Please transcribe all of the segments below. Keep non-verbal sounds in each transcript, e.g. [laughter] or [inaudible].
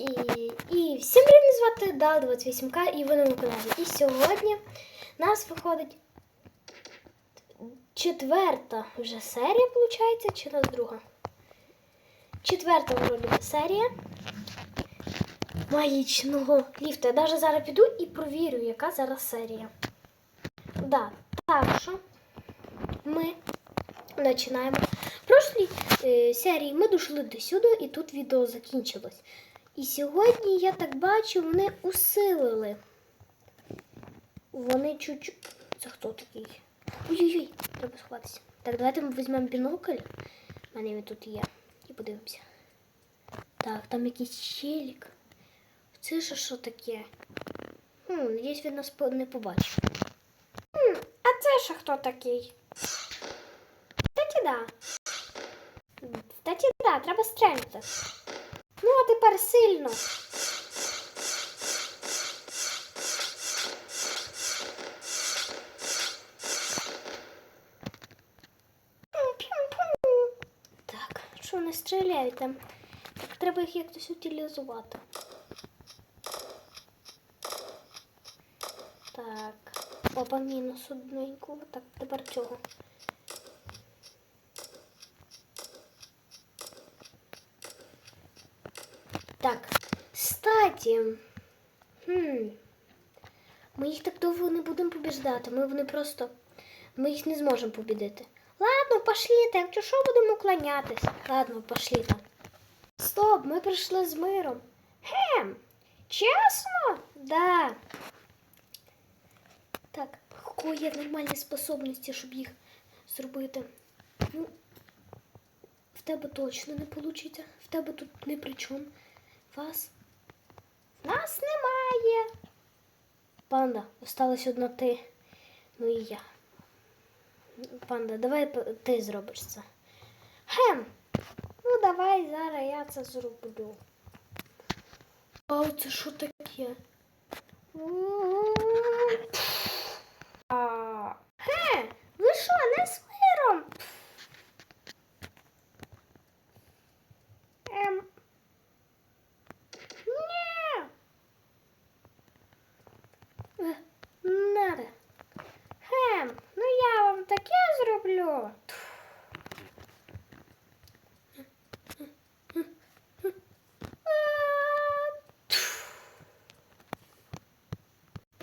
І, і всім привіт, звати Дал 28К і ви на каналі. І сьогодні у нас виходить четверта вже серія, виходить, чи нас друга? Четверта вроді серія магічного ліфта. Я навіть зараз піду і провірю, яка зараз серія. Да, так що ми починаємо. В прошлій е, серії ми дійшли до сюди, і тут відео закінчилось. І сьогодні, я так бачу, вони усилили. Вони чуть-чуть. Це хто такий? Ой-ой-ой, треба сховатися. Так, давайте ми візьмемо бінокль. У мене він тут є. І подивимося. Так, там якийсь челік. Це ж що таке? Хм, надіюсь, він нас не побачив. Хм, а це ще хто такий? Кстати, да. Кстати, да, треба стрельнути. Тепер сильно. Так, що вони стріляють там? Так, треба їх якось утилізувати. Так. Опа, мінус одненьку. Так, тепер цього. Так, кстати, хм, ми їх так довго не будемо побіждати. Ми вони просто. Ми їх не зможемо побідити. Ладно, пошлі так, якщо що будемо уклонятись. Ладно, пошлі там. Стоп, ми прийшли з миром. Хем, чесно? Да. Так, кого є нормальні способності, щоб їх зробити. Ну, в тебе точно не вийде. В тебе тут не при чому. Вас? Нас немає. Панда, осталась одна ти. Ну і я. Панда, давай ти зробиш це. Хем. Ну давай зараз я це зроблю. А це що таке? А, Хе, ви що, не з миром? Ем. Ні. Е, Надо. Хем, ну я вам таке зроблю.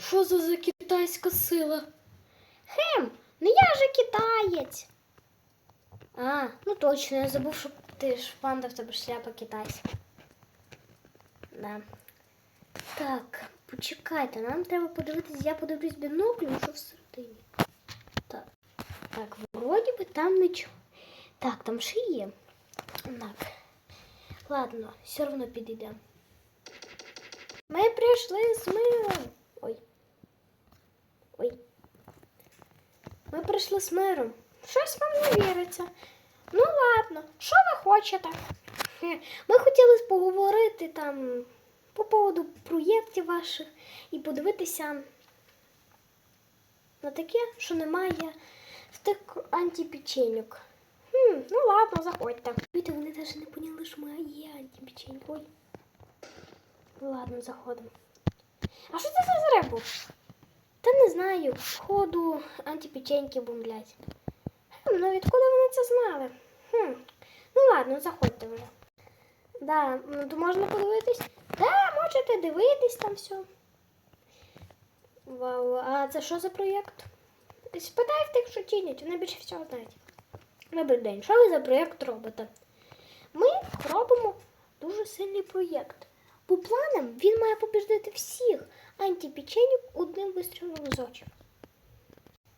Що за, за китайська сила? Хем, ну я же китаєць. А, ну точно, я забув, що ти ж панда в тебе шляпа китайська. Да. Так, почекайте, нам треба подивитись, я подивлюсь біноклем, що всередині. Так. Так, вроді би там нічого. Так, там ще є. Так. Ладно, все одно підійдемо. Ми прийшли з миром. Ой. Ми прийшли з миром. Щось вам не віриться. Ну ладно, що ви хочете? Ми хотіли поговорити там по поводу проєктів ваших і подивитися на таке, що немає в тих антипеченюк. Хм, ну ладно, заходьте. Чуєте, вони навіть не поняли, що ми є антипеченьки. Ой. Ладно, заходимо. А що це за був? Та не знаю. Ходу антипеченьки бомблять. Ну відкуди вони це знали? Хм. Ну ладно, заходьте вже. Да, ну, то можна подивитись? Да, можете дивитись там все. Вау, а це що за проєкт? Спитай в тих, що чинять, вони більше всього знають. Добрий день, що ви за проєкт робите? Ми робимо дуже сильний проєкт. По планам він має побіждати всіх антипеченюк одним вистрілом з очі.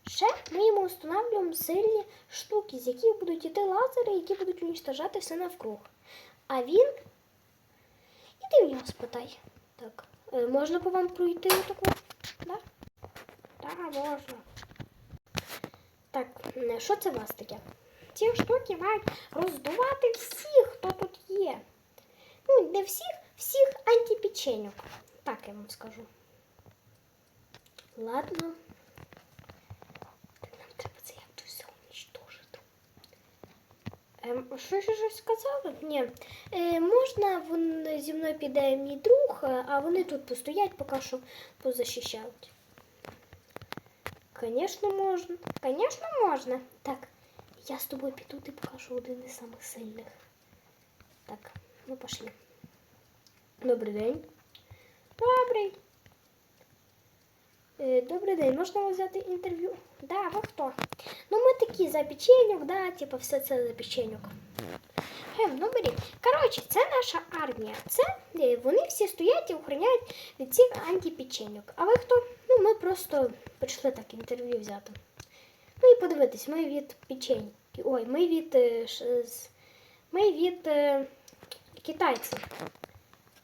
Ще ми йому встановлюємо сильні штуки, з яких будуть йти лазери, які будуть уничтожати все навкруг. А він. Іди в нього спитай. Так. е, Можна по вам пройти отаку? Да? Так, можна. Так, е, що це у вас таке? Ці штуки мають роздувати всіх, хто тут є. Ну, не всіх, всіх антипеченюк. Так я вам скажу. Ладно. Так нам треба це як все уничтожити. Ем, що ще щось сказали? Ні. Е, можна вон, зі мною піде мій друг, е, а вони тут постоять, поки що позахищають. Звісно, можна. Звісно, можна. Так, я з тобою піду, ти покажу один із самих сильних. Так, ну пошли. Добрий день. Добрий. Е, Добрий день, можна взяти інтерв'ю? Да, ви хто? Ну, ми такі за печеньок, да, типу, все це за печеньок. Ем, ну беріть. Коротше, це наша армія. Це е, вони всі стоять і охороняють від цих антипеченьок. А ви хто? Ну, ми просто прийшли так інтерв'ю взяти. Ну і подивитись, ми від печеньки. Ой, ми від. е, Ми від китайців.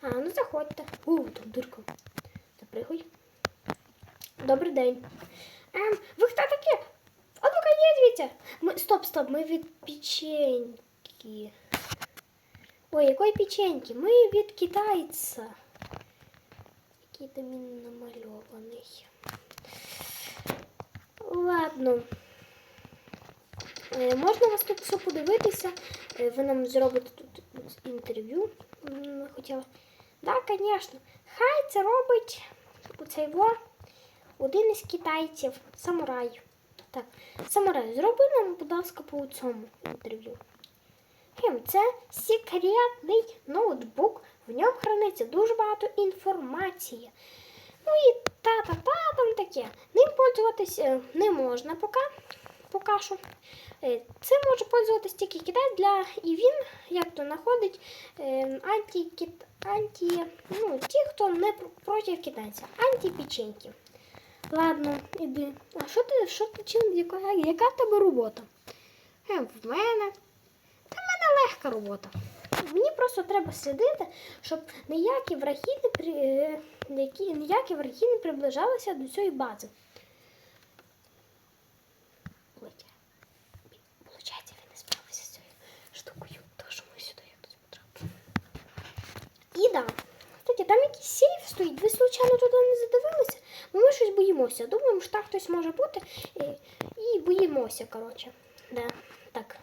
А, ну заходьте. У, там дирка. Запригуй. Добрий день. Ем, ви хто такі? А ну-ка, звідси. Ми, стоп, стоп, ми від печеньки. Ой, якої печеньки? Ми від китайця. Який там він намальований. Ладно. Е, можна вас тут все подивитися? Е, ви нам зробите тут інтерв'ю. Хотіла. Так, да, звісно. Хай це робить оцей во. Один із китайців, самурай. Так, самурай, зроби нам, будь ласка, по цьому інтерв'ю. Хем, це секретний ноутбук. В ньому храниться дуже багато інформації. Ну і та-та-та там таке. Ним пользуватись е, не можна поки. Поки що. Е, Цим може пользуватись тільки китайць для і він як то знаходить е, анті, анті, ну, ті, хто не проти китайця, антипеченьки. Ладно, іди. А що ти, що ти чим, яка, яка в тебе робота? Е, в мене. Та в мене легка робота. Мені просто треба слідити, щоб ніякі враги не, при, е, які, ніякі враги не приближалися до цієї бази. Летя. Получається, він не справився з цією штукою, тому що ми сюди якось потрапили. І да. Там якийсь сейф стоїть. Ви случайно туди не задивилися? Бо ми щось боїмося. Думаємо, що там хтось може бути. І, і боїмося, коротше. Да. Так.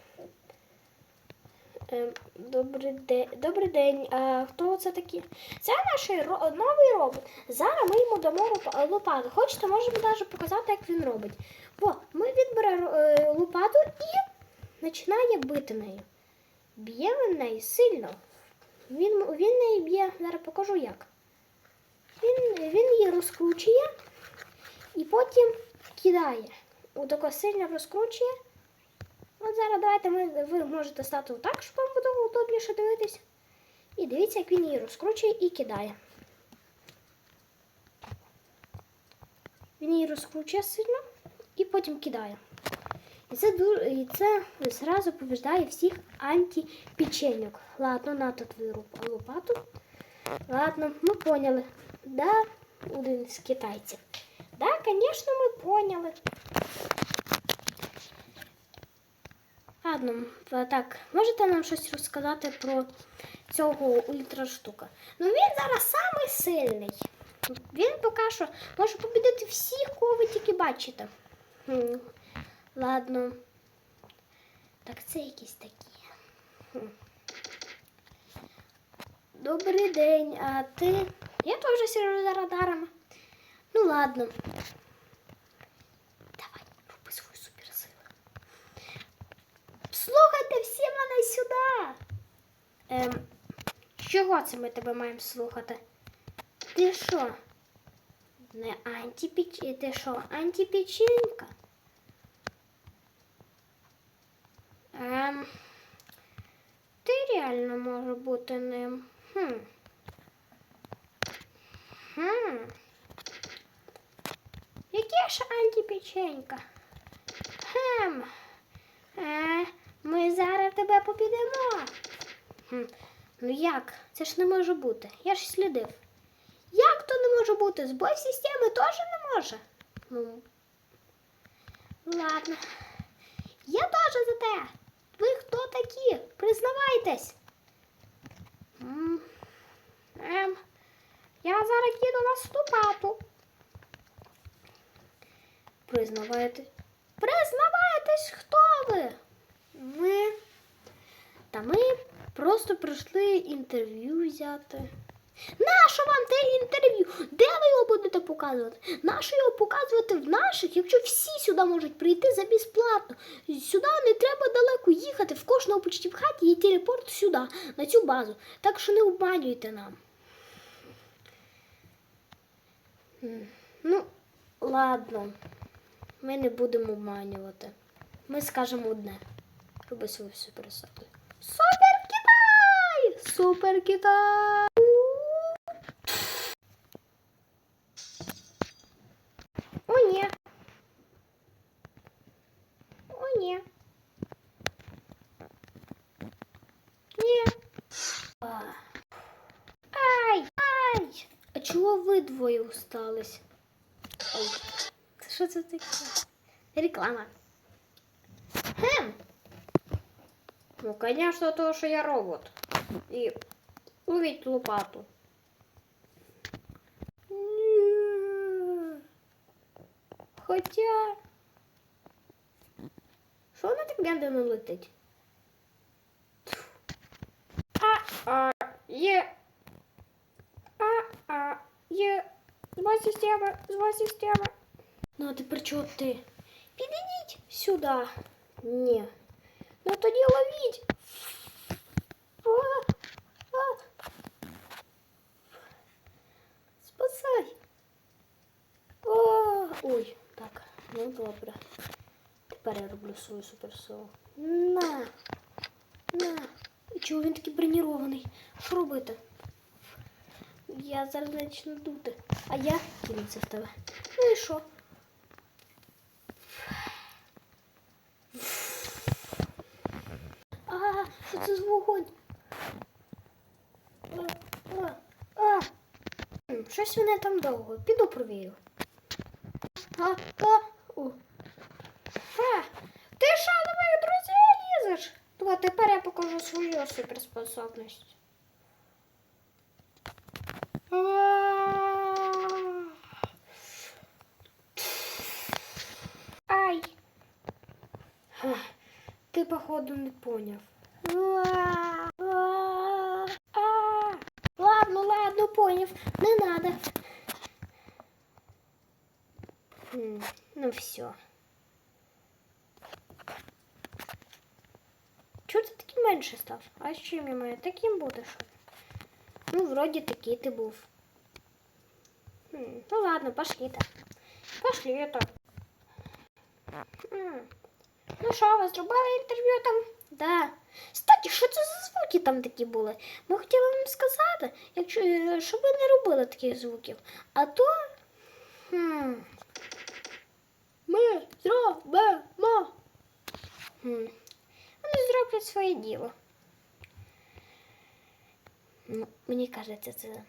Ем, Добрий день. Добрий день. А хто це такі? Це наш новий робот. Зараз ми йому дамо лопату. Хочете, можемо навіть показати, як він робить. Бо ми відберемо е, лопату і починає бити нею. Б'є він неї сильно. Він, він неї б'є, зараз покажу як. Він, він її розкручує і потім кидає. Отако сильно розкручує. От зараз давайте ми, ви можете стати отак, щоб вам було удобніше дивитись. І дивіться, як він її розкручує і кидає. Він її розкручує сильно і потім кидає. І це, і це зразу побіждає всіх антипеченьок. Ладно, на тут твою лопату. Ладно, ми поняли. Да, один з китайців. Да, звісно, ми поняли. Ладно, так, можете нам щось розказати про цього ультраштука? Ну він зараз самий сильний. Він поки що може побідити всіх, кого ви тільки бачите. Ладно. Так, це якісь такі. Добрий день, а ти? Я теж сижу за радарами. Ну ладно. Давай, роби свою суперсилу. Слухайте всі мене сюди. Ем, чого це ми тебе маємо слухати? Ти що? Не антипіч... Ти що, антипеченька? Ем, ти реально може бути ним. Хм. Хм. Яке ж антипеченька? Хм. Е, ми зараз тебе побідемо. Хм. Ну як? Це ж не може бути. Я ж слідив. Як то не може бути? Збой системи теж не може. Ну. Ладно. Я теж за те. Ви хто такі? Признавайтесь. Ем, я зараз їду на ступату. Признавайтесь. Признавайтесь, хто ви? Ми. Та ми просто прийшли інтерв'ю взяти. Нащо вам те інтерв'ю? Де ви його будете показувати? Нащо його показувати в наших, якщо всі сюди можуть прийти за безплатно? Сюди не треба далеко їхати. В кожного почті в хаті є телепорт сюди, на цю базу. Так що не обманюйте нам. Ну, ладно. Ми не будемо обманювати. Ми скажемо одне. Роби свою суперсаду. Супер Китай! Супер Китай! це таке? Реклама. Хм. Ну, конечно, то, что я робот. И увидеть лопату. Ні. Хоча. Що вона так медленно летить? А, а, є. А, а, є. Зва система, зва система. Ну, а тепер чого ти? Підійдіть сюди. Ні. Ну тоді ловіть. А, а. Спасай. А, ой, так, ну добре. Тепер я роблю свою суперсилу. На. На. І чого він такий бронірований? Що робити? Я зараз почну дути. А я кинуся в тебе. Ну і що? Щось мене там довго. Піду провірю. А, а, о. А, ти що до моїх друзів лізеш? Ну, а тепер я покажу свою суперспособність. Ай. Ах, Ти, походу, не поняв. Поняв. Не надо. М, Ну все. Чого ти такий менше став? А з чим я маю? Таким будеш? Ну, вроді такий ти був. М, Ну ладно, пошли так. Пошли так. М. Ну що, ви зробили інтерв'ю там? Да. Кстати, що це за звуки там такі були? Ми хотіли вам сказати, якщо, е, щоб ви не робили таких звуків. А то. Хм. Ми зробимо. Хм. Вони зроблять своє діло. Ну, мені кажеться, це.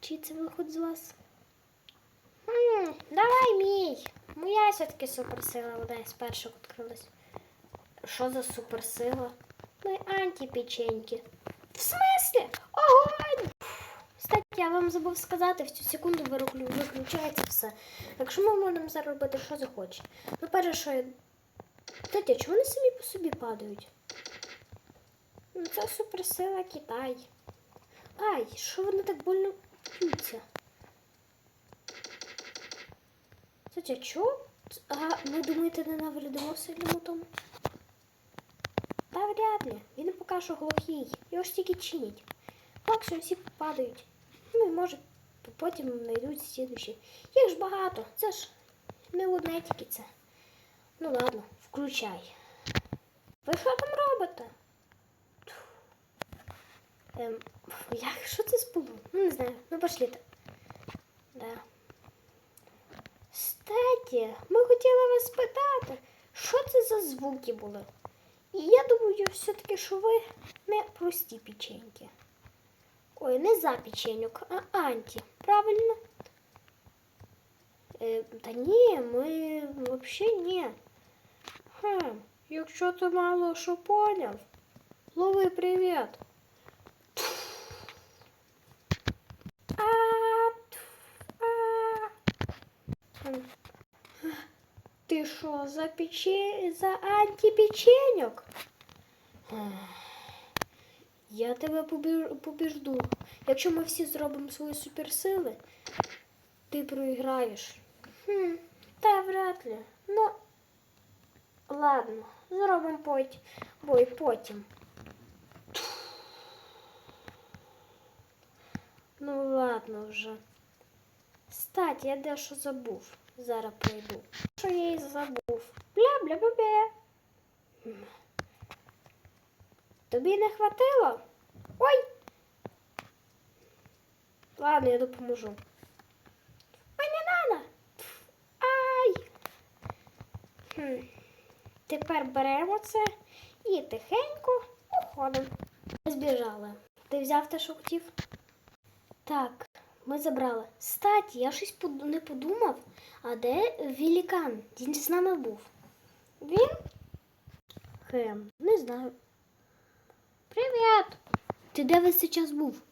Чи це виход з вас? Хм, давай мій. Моя все-таки суперсила, одна із перших відкрилась. Що за суперсила? Ми антипеченьки. В смислі? Огонь! Кстати, я вам забув сказати, в цю секунду виключається все. Якщо ми можемо зараз робити, що захоче. Ну, перше, що я. Кстати, а чого вони самі по собі падають? Ну, це суперсила Китай. Ай, що вони так больно б'ються? Кстати, а чого? А ви думаєте, не сильному тому? Та вряд ли. Він поки що глухий. Його ж тільки чинять. Максимум всі падають. Ну і може потім знайдуть слідущі. Їх ж багато. Це ж не одне тільки це. Ну ладно, включай. Ви що там робите? Ем, [laughs] як, що це з? Ну не знаю. Ну пошліте. Да. Кстати, ми хотіли вас спитати, що це за звуки були? І я думаю, все-таки, що ви не прості печеньки. Ой, не за печеньок, а анті. Правильно? Е, та ні, ми взагалі ні. Хм, якщо ти мало що поняв, лови привіт. А, тьф, а. М. Ти що, за пече... за антипеченьок? Я тебе побі- побіжду. Якщо ми всі зробимо свої суперсили, ти проіграєш. Хм, та вряд ли. Ну, ладно, зробимо потім. Бой потім. Ну ладно вже. Стать, я дещо забув. Зараз прийду. Що я і забув? Бля-бля-бля-бля. М. Тобі не хватило? Ой! Ладно, я допоможу. Ой, не надо. Ай! Хм. Тепер беремо це і тихенько уходимо. Збіжали. Ти взяв те, що хотів? Так, ми забрали. Статі, я щось не подумав. А де Велікан? Він з нами був. Він? Хем, не знаю. Привіт! Ти де весь цей час був?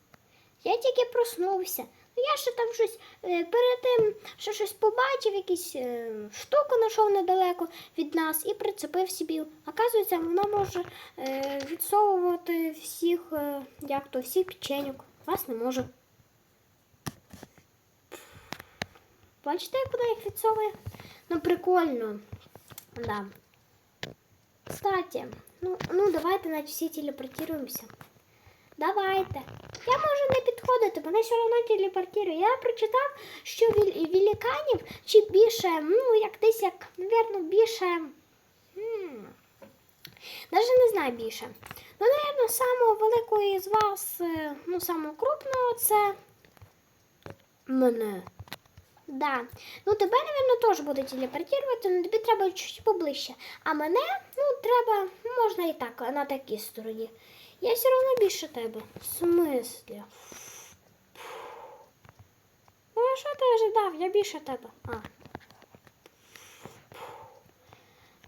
Я тільки проснувся. Ну, Я ще там щось е, перед тим, що щось побачив, якусь е, штуку знайшов недалеко від нас і прицепив собі. Оказується, вона може е, відсовувати всіх, е, як то, всіх печеньок. Вас не може. Бачите, як вона їх відсовує? Ну, прикольно. Да. Кстати, ну, ну давайте навіть всі телепортуємося. Давайте. Я можу не підходити, мене все одно телепортує. Я прочитав, що великанів чи більше, ну, як десь як, мабуть, більше. Навіть не знаю більше. Ну, мабуть, самого великого з вас, е, ну, самого крупного це мене. Да. Ну тебе, напевно, теж буде телепортувати, але тобі треба чуть поближче. А мене, ну, треба, можна і так, на такій стороні. Я все одно більше тебе. В смислі? Ну, а що ти ожидав? Я більше тебе. А.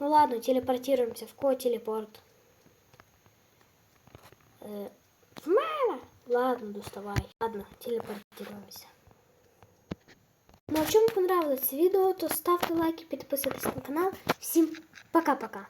Ну ладно, телепортируемся. В кого телепорт? Э, в мене? Ладно, доставай. Ладно, телепортируемся. Ну, а якщо вам понравилось відео, то ставте лайки, підписуйтесь на канал. Всім пока-пока.